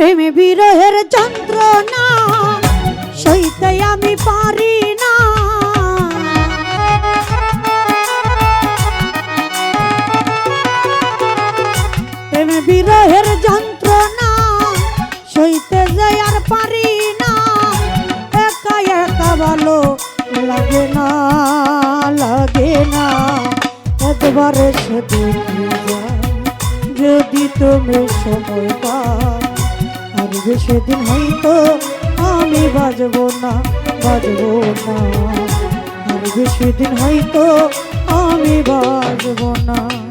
প্রেমে বিরহের যন্ত্রণা, সইতে আমি পারি না। প্রেমে বিরহের যন্ত্রণা, সইতে যাই আর পারি না। একা একা ভালো লাগে না লাগে না। একবার যাও যদি তুমি সময় পাও। আর সেদিন দিন হয়তো আমি বাজব না বাজব না। বাজবে সেদিন দিন হয়তো আমি বাজব না।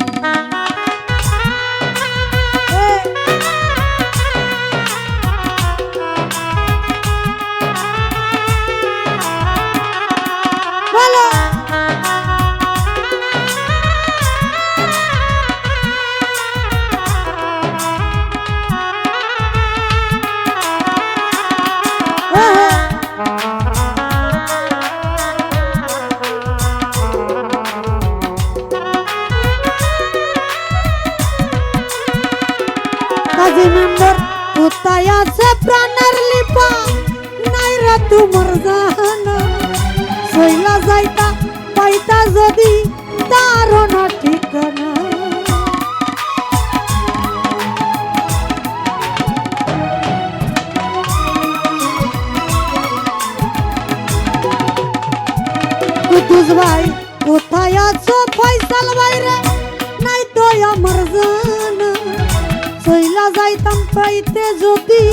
যদি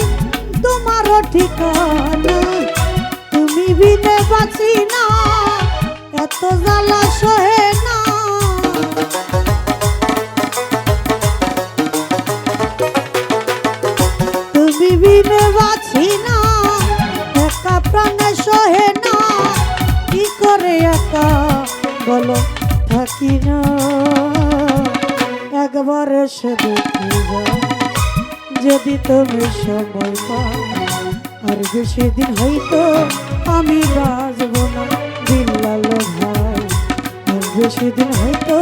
তোমারও ঠিকানা তুমি বিনে বাঁচি না, এত জ্বালা সহে না। তুমি বিনে বাঁচি না না। কি করে একা বলো থাকি না? একবার এসে দেখে যাও। যদি তুমি সময় পাও, আর বেশি দিন হয়তো আমি বাজব না, দিল্লাল ভাই। আর বেশি দিন হয়তো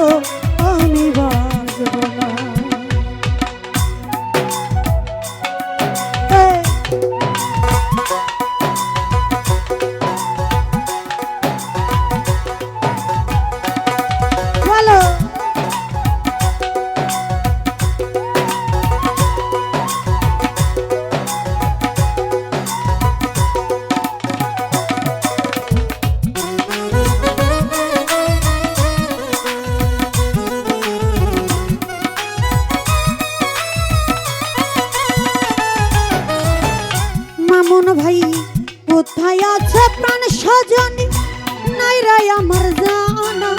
কোথায় আছে প্রাণ সজনী নাই রে আমার জানা।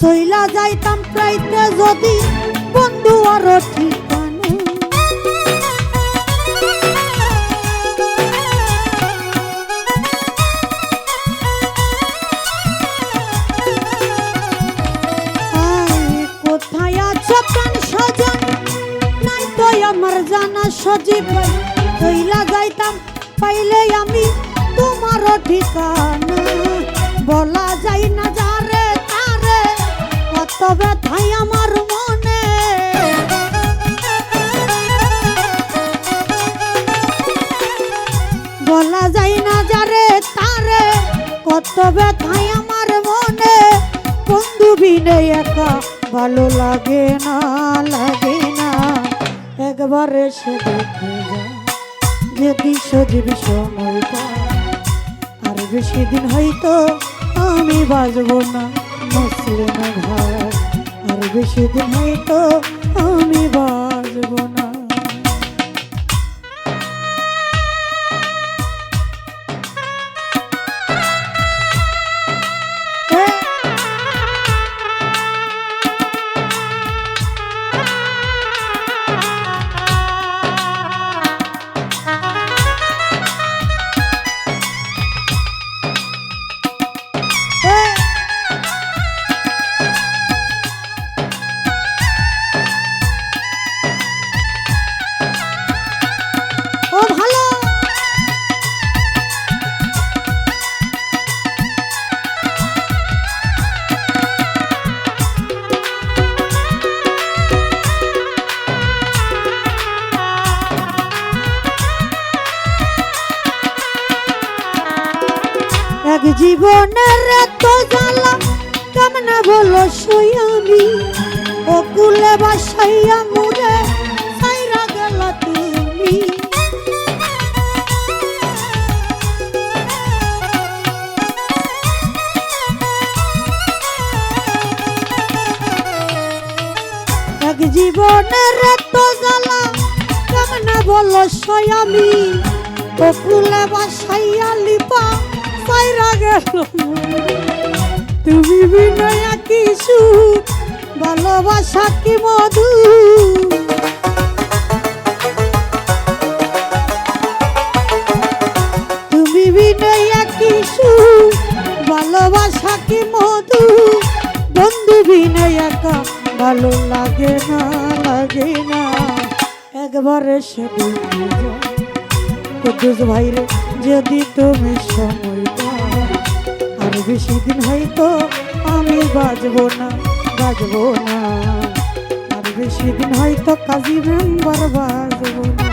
সইলা যাইতাম প্রাইতে যদি বন্ধু আরও ঠিকানা। কোথায় আছে প্রাণ সজনী নাই জানা সজীব। ভাই যাইতাম, পাইলে আমি তোমার ঠিকানা বলা যাই না যারে তারে, কত ব্যথাই আমার মনে। বলা যাই না যারে তারে, কত ব্যথাই আমার মনে। বন্ধু বিনে একা ভালো লাগে না লাগে না। একবার এসে দেখে যদি সজীব সময় পায়। আর বেশি দিন হয়তো আমি বাজবো না মুসলিম ভাই আর বেশি দিন হয়তো আমি বাজবো না। ও কুলে বাসাইয়া মুরে সাইরা গেল তুমি। এক জীবনের তো জ্বালা, কেমনে বলো আমি ও বাসাইয়া লিপা সাইরা গেল তুমি। বিনয়া কিছু ভালোবাসা কি মধু? তুমি বিনয়া কিছু ভালোবাসা কি মধু? বন্ধু বিনয়া কা ভালো লাগে না লাগে না। একবার এসে কুদ্দুস ভাইরে, যদি তুমি সময় আর বেশি দিন হয়তো আমি বাজবো না। বাজবো না। আর বেশি দিন হয়তো কাজী মেম্বার বাজবো না।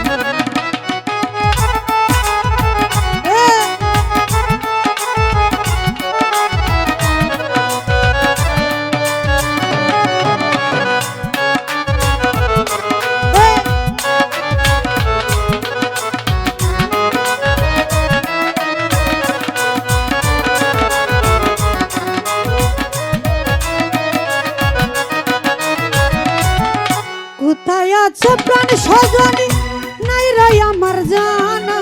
আছে প্রাণ সজনী, নাই রাই আমার জানা।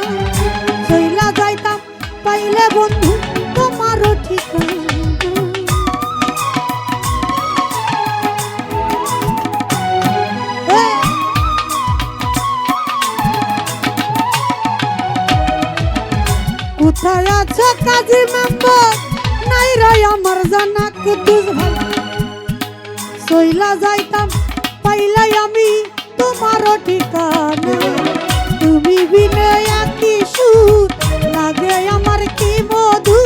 চইলা যাইতাম, পাইলে বন্ধু, তোমারও ঠিকানা! কোথায় আছে কাজী মেম্বার? নাই রাই আমার জানা কুদ্দুস ভাই। আমি তোমারও ঠিকানা। তুমি বিনে একই সুর, লাগে আমার কি মধু?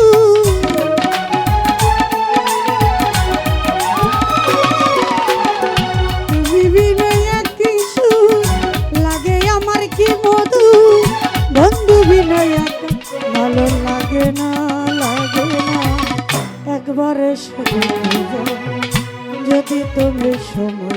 তুমি বিনে একই সুর, লাগে আমার কি মধু? বন্ধু একা, ভালো লাগে না লাগে না। একবার যদি তুমি সময়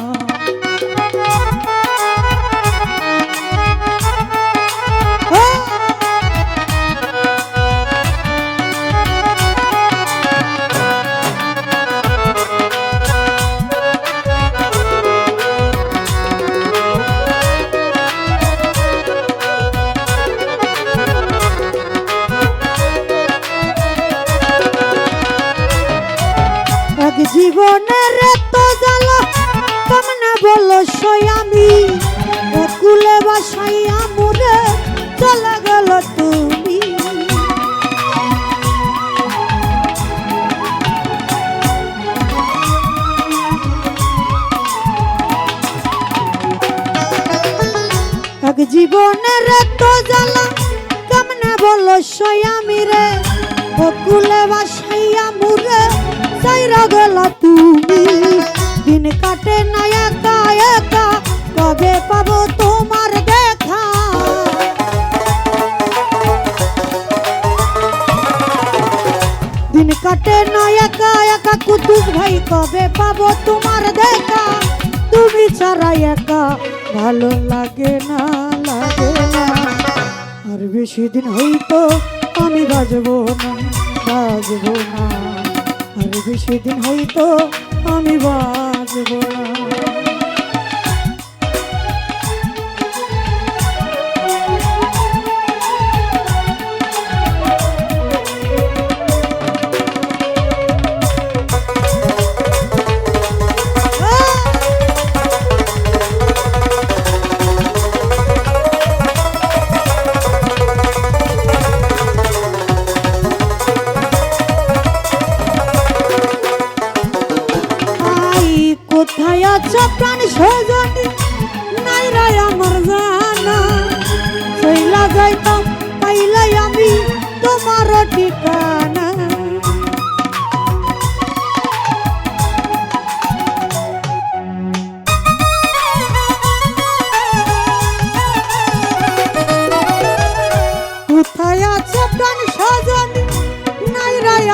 বলো সই আমি রে বাসাইয়া মুরে, সাইরা গেল তুমি। দিন কাটে না একা একা, কবে পাবো তোমার দেখা? দিন কাটে না একা একা কুদ্দুস ভাই, কবে পাবো তোমার দেখা? তুমি ছাড়া একা ভালো লাগে না লাগে না। আর বেশি দিন হইতো আমি বাজবো না বাজবো না। আর বেশি দিন হইতো আমি বাজবো না। সেজনী নাই রায় আমার জানা। শৈলা যাইতাম, পাইলাই আমি তোমার ঠিকানা। কোথায় আছে প্রাণ সাজানি? নাই রায়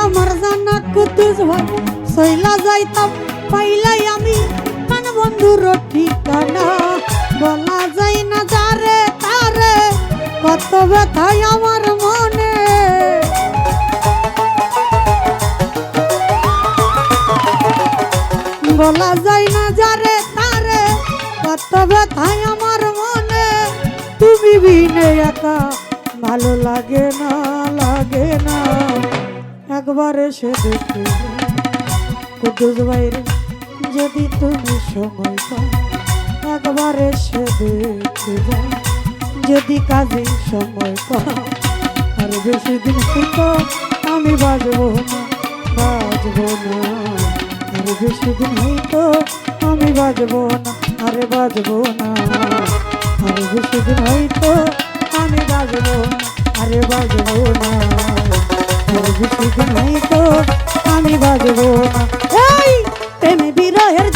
যাইতাম, পাইলাই আমি বন্ধুর ঠিকানা। বলা যায় না যারে তারে, কত ব্যথায় আমার মনে। বলা যায় না যারে তারে, কত ব্যথায় আমার মনে। তুমি বিনে একা, ভালো লাগে না লাগে না। একবার এসে দেখে, কুদ্দুস বাইরে যদি তুমি সময় পাও, একবার এসে দেখে যাও। যদি কাজে সময় পাও, আর বেশি দিন তো আমি বাজবো না বাজবো না। আর বেশি দিন হয়তো আমি বাজবো না, আরে বাজবো না। আর বেশি দিন হয়তো আমি বাজবো না, আরে বাজবো না। আর বেশি দিন হয়তো আমি বাজবো না। বিরহের